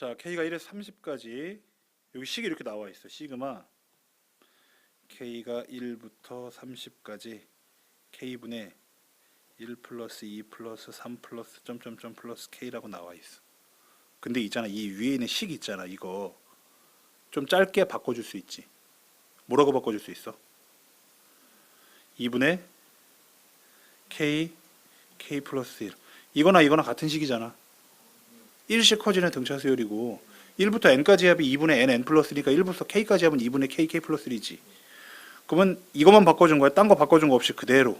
자, K가 1에서 30까지 여기 식이 이렇게 나와 있어. 시그마 K가 1부터 30까지 K분의 1 플러스 2 플러스 3 플러스 점점점 플러스 K라고 나와 있어. 근데 있잖아. 이 위에 있는 식 있잖아. 이거 좀 짧게 바꿔 줄 수 있지. 뭐라고 바꿔 줄 수 있어? 2분의 K K 플러스 1 이거나 이거나 같은 식이잖아. 1씩 커지는 등차 수열이고 1부터 n까지 합이 2분의 n n 플러스니까 1부터 k까지 합은 2분의 k k 플러스 1이지. 그러면 이것만 바꿔준 거야. 딴 거 바꿔준 거 없이 그대로.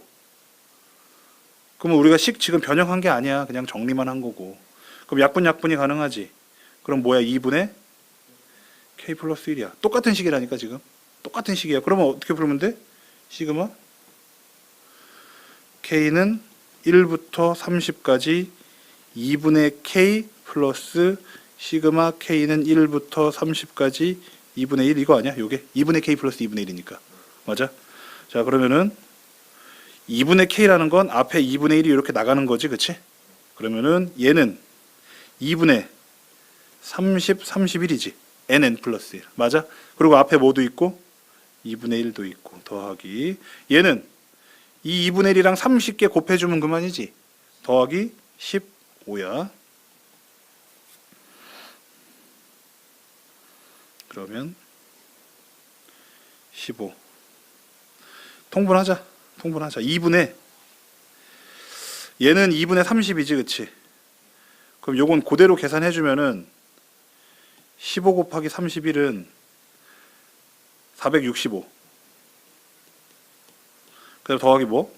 그러면 우리가 식 지금 변형한 게 아니야. 그냥 정리만 한 거고. 그럼 약분 약분이 가능하지. 그럼 뭐야? 2분의 k 플러스 1이야. 똑같은 식이라니까 지금. 똑같은 식이야. 그러면 어떻게 풀면 돼? 시그마 k는 1부터 30까지 2분의 k 플러스 시그마 k는 1부터 30까지 2분의 1 이거 아니야? 요게 2분의 k 플러스 2분의 1이니까 맞아? 자 그러면은 2분의 k라는 건 앞에 2분의 1이 이렇게 나가는 거지 그치? 그러면은 얘는 2분의 30, 31이지 nn 플러스 1 맞아? 그리고 앞에 뭐도 있고 2분의 1도 있고 더하기 얘는 이 2분의 1이랑 30개 곱해주면 그만이지 더하기 15야 그러면 15 통분하자 통분하자 2분의 얘는 2분의 30이지 그치 그럼 요건 그대로 계산해 주면은 15 곱하기 31은 465 그다음 더하기 뭐?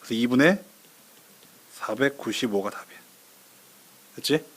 그래서 2분의 495가 답이야. 됐지?